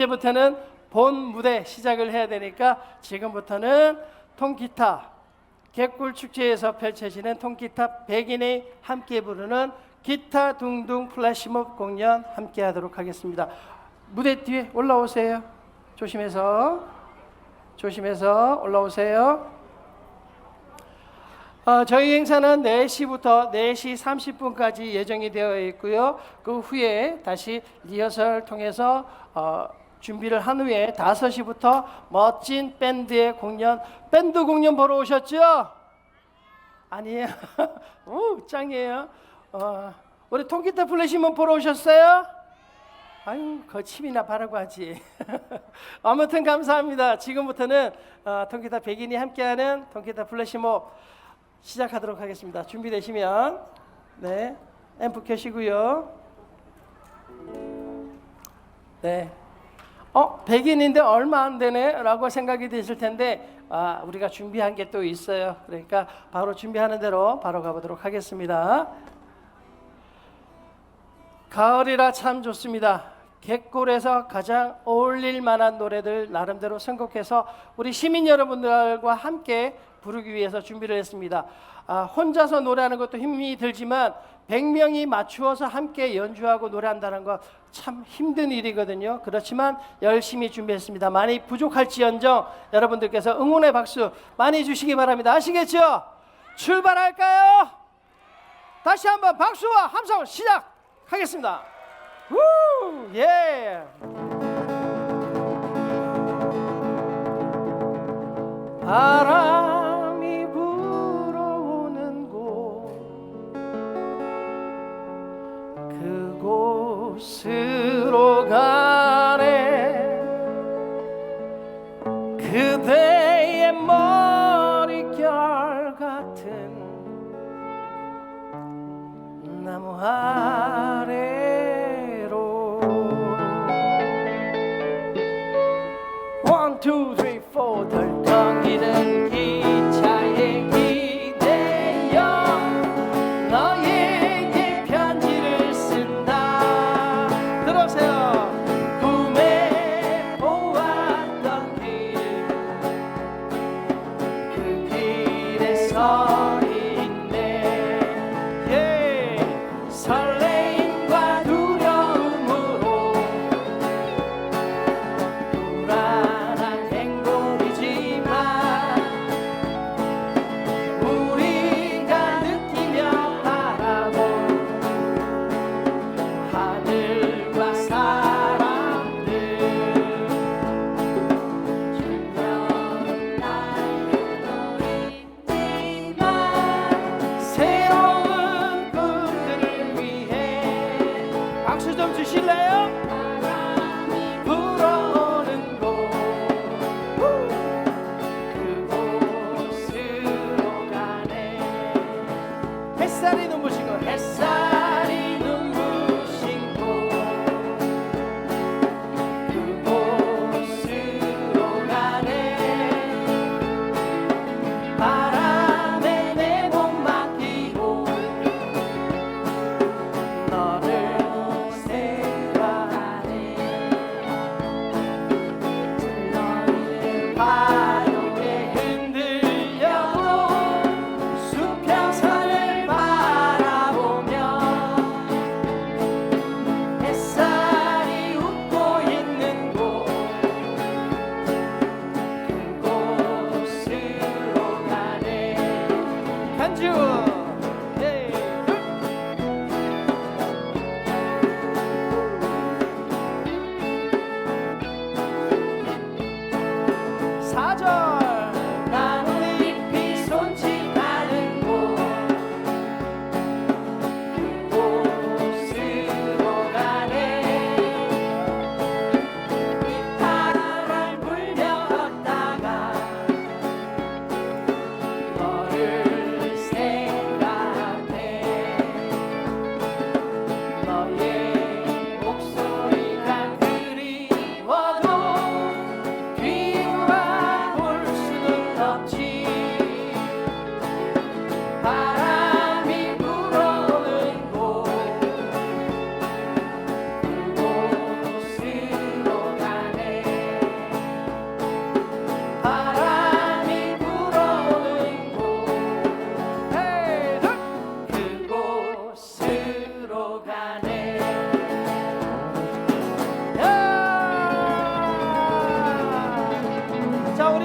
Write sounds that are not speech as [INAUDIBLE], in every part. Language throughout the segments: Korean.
이제부터는 본 무대 시작을 해야 되니까 지금부터는 통기타 개꿀 축제에서 펼쳐지는 통기타 100인이 함께 부르는 기타 둥둥 플래시몹 공연 함께 하도록 하겠습니다. 무대 뒤에 올라오세요. 조심해서 조심해서 올라오세요. 어, 저희 행사는 4시부터 4시 30분까지 예정이 되어 있고요. 그 후에 다시 리허설 통해서 어, 준비를 한 후에 5시부터 멋진 밴드의 공연, 밴드 공연 보러 오셨죠? 아니에요. [LAUGHS] 오, 짱이에요. 어, 우리 통기타 플래시몬 보러 오셨어요? 아유, 거침이나 바라고 하지. [LAUGHS] 아무튼 감사합니다. 지금부터는 어, 통기타 백인이 함께하는 통기타 플래시몹 시작하도록 하겠습니다. 준비되시면 네 앰프 켜시고요. 네. 어, 100인인데 얼마 안 되네 라고 생각이 되실 텐데 아, 우리가 준비한 게 또 있어요. 그러니까 바로 준비하는 대로 바로 가보도록 하겠습니다. 가을이라 참 좋습니다. 갯골에서 가장 어울릴 만한 노래들 나름대로 선곡해서 우리 시민 여러분들과 함께 부르기 위해서 준비를 했습니다. 아, 혼자서 노래하는 것도 힘이 들지만 100명이 맞추어서 함께 연주하고 노래한다는 거 참 힘든 일이거든요. 그렇지만 열심히 준비했습니다. 많이 부족할지언정 여러분들께서 응원의 박수 많이 주시기 바랍니다. 아시겠죠? 출발할까요? 다시 한번 박수와 함성 시작하겠습니다. 우! 예! 바람 그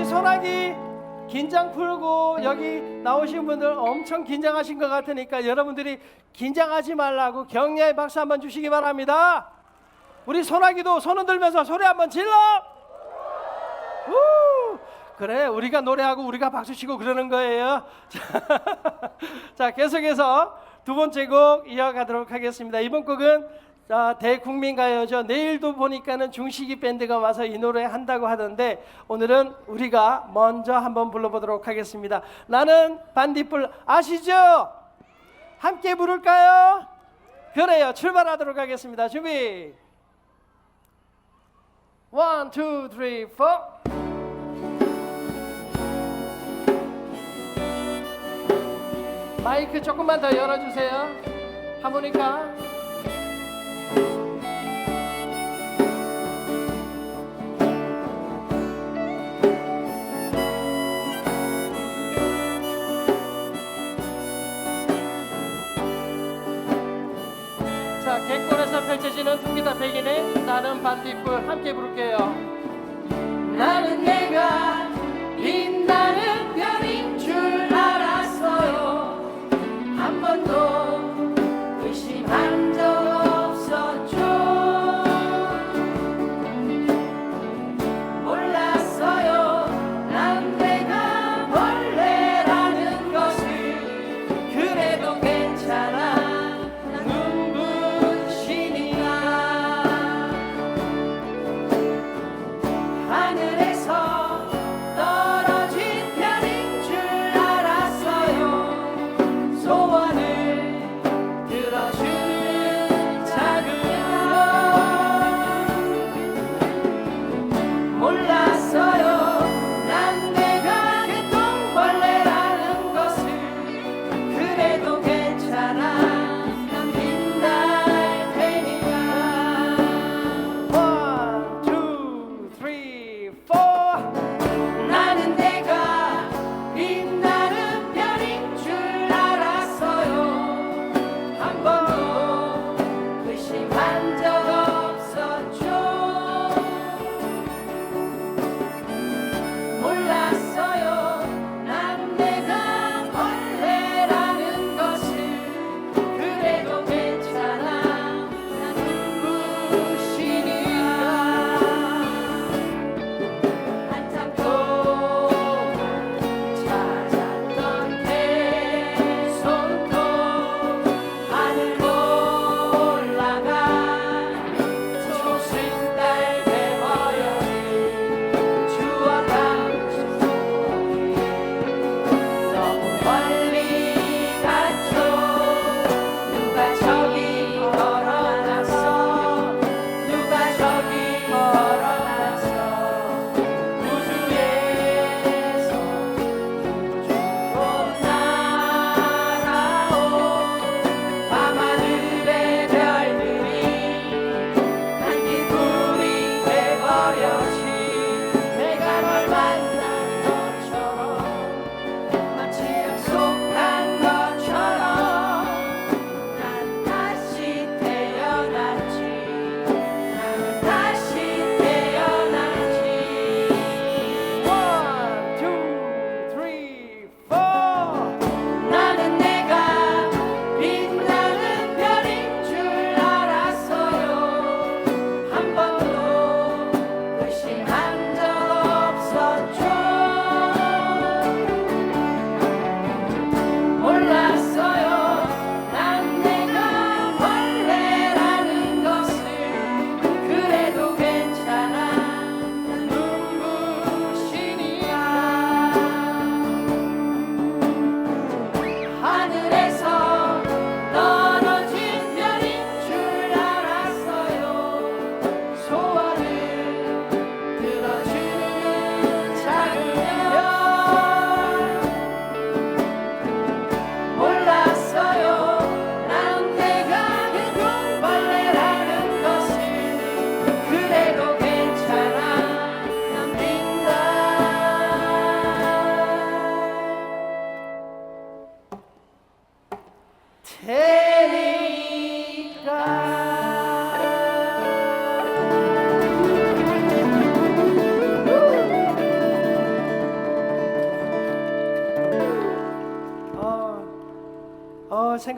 소나기 긴장 풀고 여기 나오신 분들 엄청 긴장하신 것 같으니까 여러분들이 긴장하지 말라고 격려의 박수 한번 주시기 바랍니다. 우리 소나기도 손 흔들면서 소리 한번 질러. 우! 그래 우리가 노래하고 우리가 박수 치고 그러는 거예요. [LAUGHS] 자 계속해서 두 번째 곡 이어가도록 하겠습니다. 이번 곡은 자, 대국민 가요죠. 내일도 보니까는 중식이 밴드가 와서 이 노래 한다고 하던데 오늘은 우리가 먼저 한번 불러보도록 하겠습니다. 나는 반딧불 아시죠? 함께 부를까요? 그래요. 출발하도록 하겠습니다. 준비. 쓰리, 포. 마이크 조금만 더 열어주세요. 하모니카. 펼쳐지는 두기다 백인의 나는 반딧불 함께 부를게요. 나는 내가 빛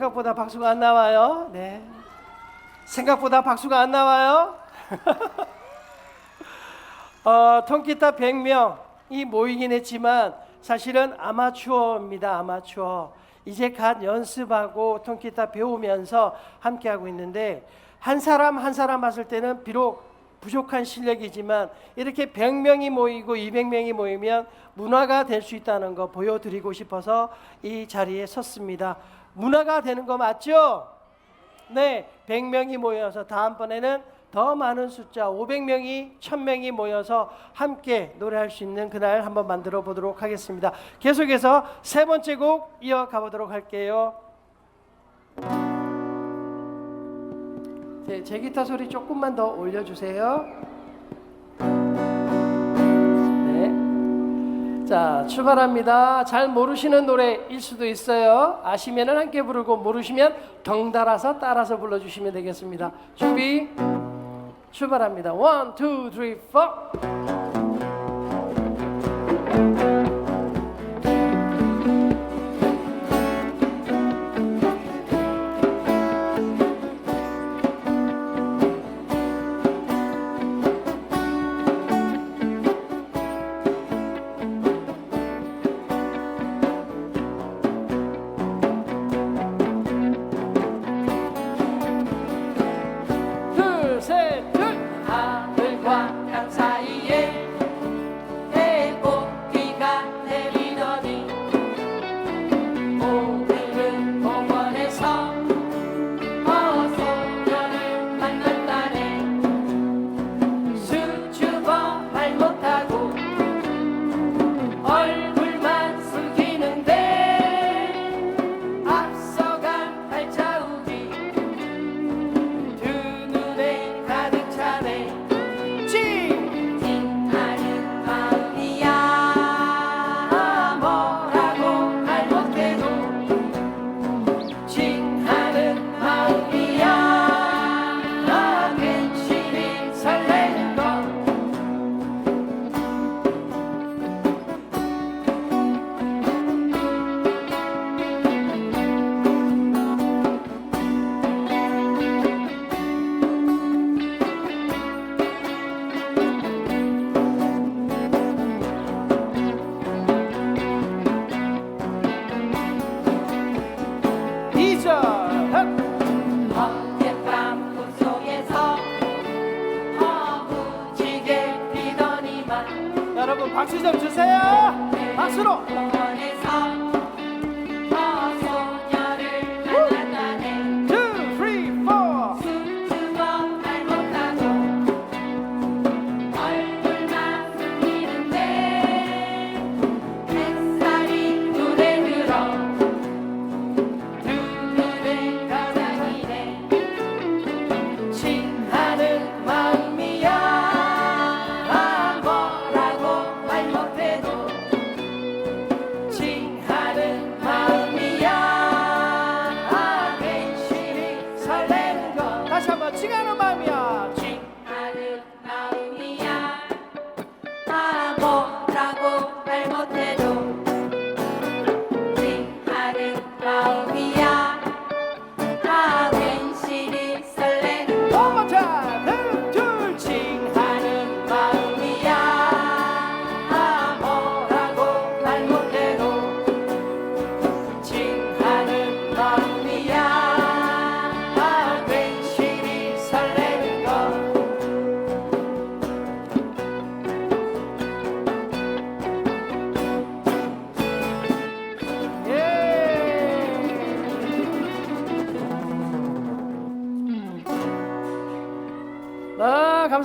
생각보다 박수가 안 나와요. 네. 생각보다 박수가 안 나와요. [LAUGHS] 어, 통기타 100명이 모이긴 했지만 사실은 아마추어입니다. 아마추어. 이제 갓 연습하고 통기타 배우면서 함께 하고 있는데 한 사람 한 사람 봤을 때는 비록 부족한 실력이지만 이렇게 100명이 모이고 200명이 모이면 문화가 될 수 있다는 거 보여드리고 싶어서 이 자리에 섰습니다. 문화가 되는 거 맞죠? 네, 100명이 모여서 다음번에는 더 많은 숫자 500명이 1000명이 모여서 함께 노래할 수 있는 그날 한번 만들어 보도록 하겠습니다. 계속해서 세 번째 곡 이어가 보도록 할게요. 네, 제 기타 소리 조금만 더 올려 주세요. 자, 출발합니다. 잘 모르시는 노래일 수도 있어요. 아시면 함께 부르고 모르시면 덩달아서 따라서 불러 주시면 되겠습니다. 준비. 출발합니다. 1 2 3 4 좀 주세요. 박수로.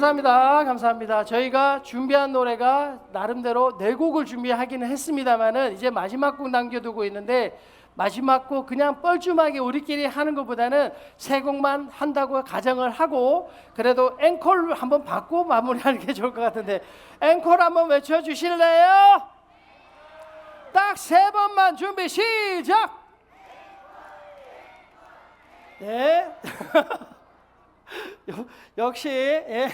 감사합니다. 감사합니다. 저희가 준비한 노래가 나름대로 네 곡을 준비하기는 했습니다만은 이제 마지막 곡 남겨두고 있는데 마지막 곡 그냥 뻘쭘하게 우리끼리 하는 것보다는 세 곡만 한다고 가정을 하고 그래도 앵콜 한번 받고 마무리하는 게 좋을 것 같은데 앵콜 한번 외쳐 주실래요? 딱 세 번만 준비 시작. 네. [LAUGHS] 여- 역시 예,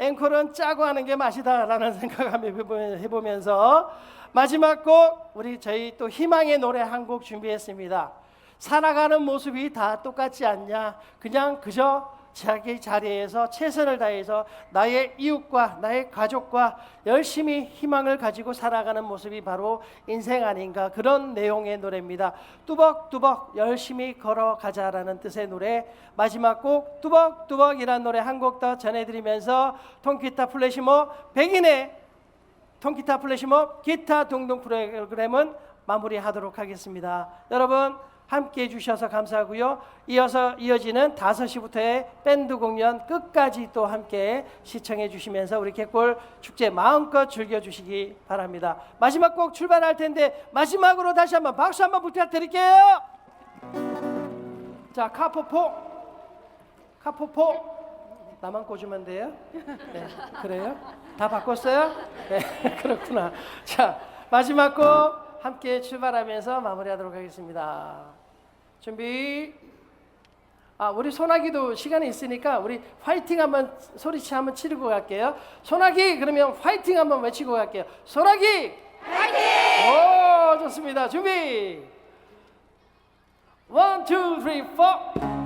앵콜은 짜고 하는 게 맛이다라는 [LAUGHS] 생각을 해보면- 해보면서 마지막 곡 우리 저희 또 희망의 노래 한 곡 준비했습니다. 살아가는 모습이 다 똑같지 않냐? 그냥 그저 자기 자리에서 최선을 다해서 나의 이웃과 나의 가족과 열심히 희망을 가지고 살아가는 모습이 바로 인생 아닌가 그런 내용의 노래입니다. 뚜벅뚜벅 열심히 걸어가자라는 뜻의 노래 마지막 곡 뚜벅뚜벅이라는 노래 한 곡 더 전해드리면서 통기타 플래시몹 백인의 통기타 플래시몹 기타 동동 프로그램은 마무리하도록 하겠습니다. 여러분 함께 해주셔서 감사하고요. 이어서 이어지는 5시부터의 밴드 공연 끝까지 또 함께 시청해 주시면서 우리 갯골 축제 마음껏 즐겨주시기 바랍니다. 마지막 곡 출발할 텐데 마지막으로 다시 한번 박수 한번 부탁드릴게요. 자 카포포 카포포 나만 꽂으면 돼요? 네, 그래요? 다 바꿨어요? 네, [LAUGHS] 그렇구나. 자, 마지막 곡 함께 출발하면서 마무리하도록 하겠습니다. 준비. 아, 우리 소나기도 시간이 있으니까 우리 화이팅 한번 소리치 한번 치르고 갈게요. 소나기 그러면 화이팅 한번 외치고 갈게요. 소나기 화이팅! 오, 좋습니다. 준비. 1 2 3 4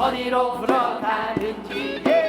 어디로 불어가는지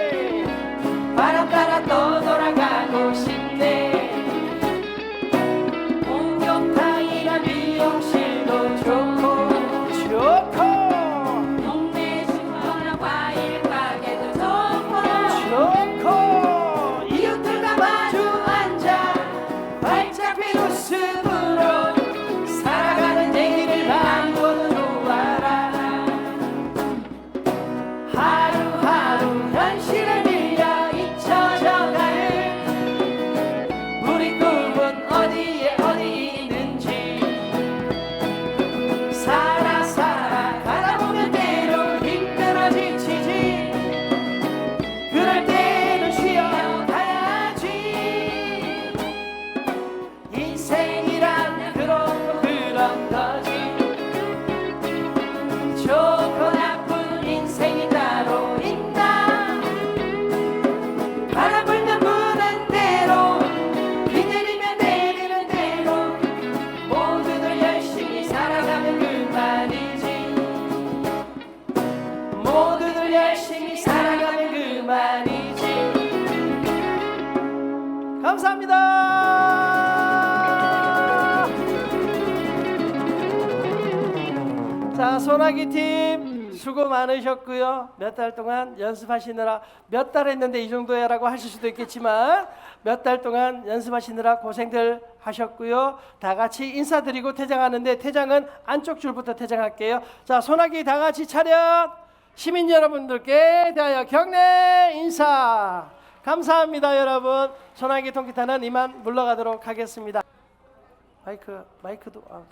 감사합니다. 자, 소나기 팀 수고 많으셨고요. 몇 달 동안 연습하시느라 몇 달 했는데 이 정도야라고 하실 수도 있겠지만 몇 달 동안 연습하시느라 고생들 하셨고요. 다 같이 인사드리고 퇴장하는데 퇴장은 안쪽 줄부터 퇴장할게요. 자, 소나기 다 같이 차렷. 시민 여러분들께 대하여 경례 인사. 감사합니다, 여러분. 소나기 통기타는 이만 물러가도록 하겠습니다. 마이크 마이크도 아,